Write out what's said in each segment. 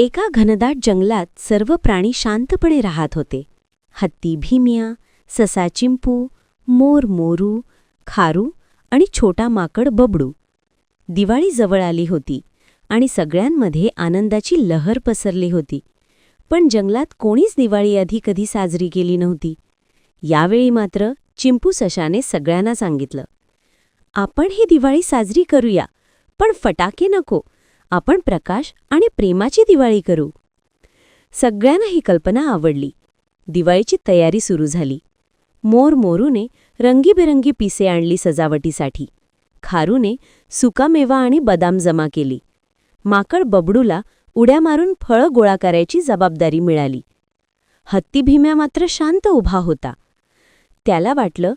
एका घनदाट जंगलात सर्व प्राणी शांतपणे राहत होते. हत्ती भीमिया ससा चिंपू मोर मोरू खारू आणि छोटा माकड बबडू. दिवाळी जवळ आली होती आणि सगळ्यांमध्ये आनंदाची लहर पसरली होती. पण जंगलात कोणीच दिवाळी आधी कधी साजरी केली नव्हती. यावेळी मात्र चिंपू सशाने सगळ्यांना सांगितलं आपण ही दिवाळी साजरी करूया पण फटाके नको. आपण प्रकाश आणि प्रेमाची दिवाळी करू. सगळ्यांना ही कल्पना आवडली. दिवाळीची तयारी सुरू झाली. मोर मोरूने रंगीबेरंगी पिसे आणली सजावटीसाठी. खारूने सुकामेवा आणि बदाम जमा केली. माकड बबडूला उड्या मारून फळं गोळा करायची जबाबदारी मिळाली. हत्ती भीम्या मात्र शांत उभा होता. त्याला वाटलं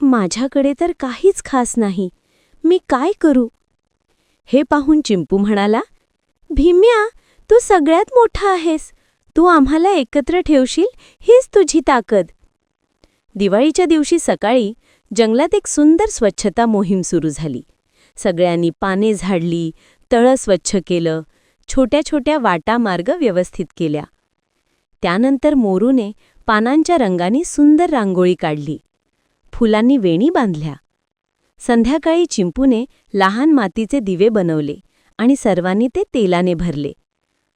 माझ्याकडे तर काहीच खास नाही. मी काय करू? हे पाहून चिंपू म्हणाला भीम्या तू सगळ्यात मोठा आहेस. तू आम्हाला एकत्र ठेवशील हीच तुझी ताकद. दिवाळीच्या दिवशी सकाळी जंगलात एक सुंदर स्वच्छता मोहीम सुरू झाली. सगळ्यांनी पाने झाडली तळं स्वच्छ केलं छोट्या छोट्या वाटा मार्ग व्यवस्थित केल्या. त्यानंतर मोरूने पानांच्या रंगांनी सुंदर रांगोळी काढली. फुलांनी वेणी बांधल्या. संध्याकाळी चिंपूने लहान मातीचे दिवे बनवले आणि सर्वांनी ते तेलाने भरले.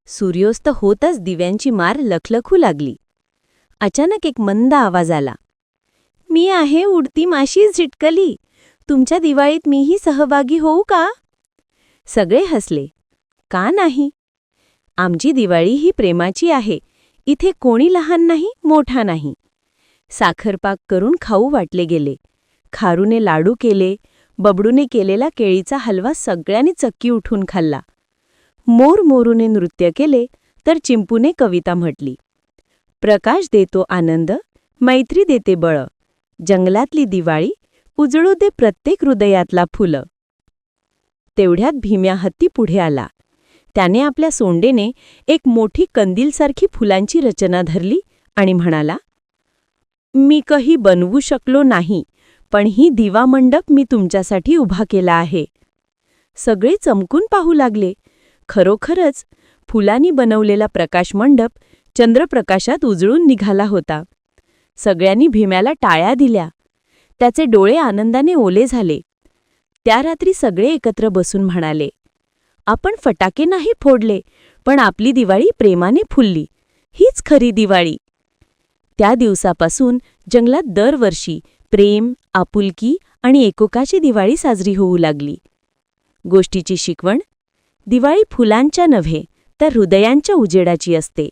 सूर्योस्त होतच दिव्यांची मार लखलखू लागली. अचानक एक मंद आवाज आला. मी आहे उडती माशी झिटकली. तुमच्या दिवाळीत मीही सहभागी होऊ का? सगळे हसले. का नाही? आमची दिवाळी ही प्रेमाची आहे. इथे कोणी लहान नाही मोठा नाही. साखरपाक करून खाऊ वाटले गेले. खारूने लाडू केले बबडूने केलेला केळीचा हलवा सगळ्यांनी चक्की उठून खाल्ला. मोर मोरूने नृत्य केले तर चिंपूने कविता म्हटली. प्रकाश देतो आनंद मैत्री देते बळ. जंगलातली दिवाळी उजळू दे प्रत्येक हृदयातला फुलं. तेवढ्यात भीम्या हत्ती पुढे आला. त्याने आपल्या सोंडेने एक मोठी कंदीलसारखी फुलांची रचना धरली आणि म्हणाला मी काही बनवू शकलो नाही. पण ही दिवा मंडप मी तुमच्यासाठी उभा केला आहे. सगळे चमकून पाहू लागले. खरोखरच फुलांनी बनवलेला प्रकाश मंडप चंद्रप्रकाशात उजळून निघाला होता. सगळ्यांनी भीम्याला टाळ्या दिल्या. त्याचे डोळे आनंदाने ओले झाले. त्या रात्री सगळे एकत्र बसून म्हणाले आपण फटाके नाही फोडले पण आपली दिवाळी प्रेमाने फुलली. हीच खरी दिवाळी. त्या दिवसापासून जंगलात दरवर्षी प्रेम आपुलकी आणि एकोकाची दिवाळी साजरी होऊ लागली. गोष्टीची शिकवण दिवाळी फुलांच्या नव्हे तर हृदयांच्या उजेडाची असते.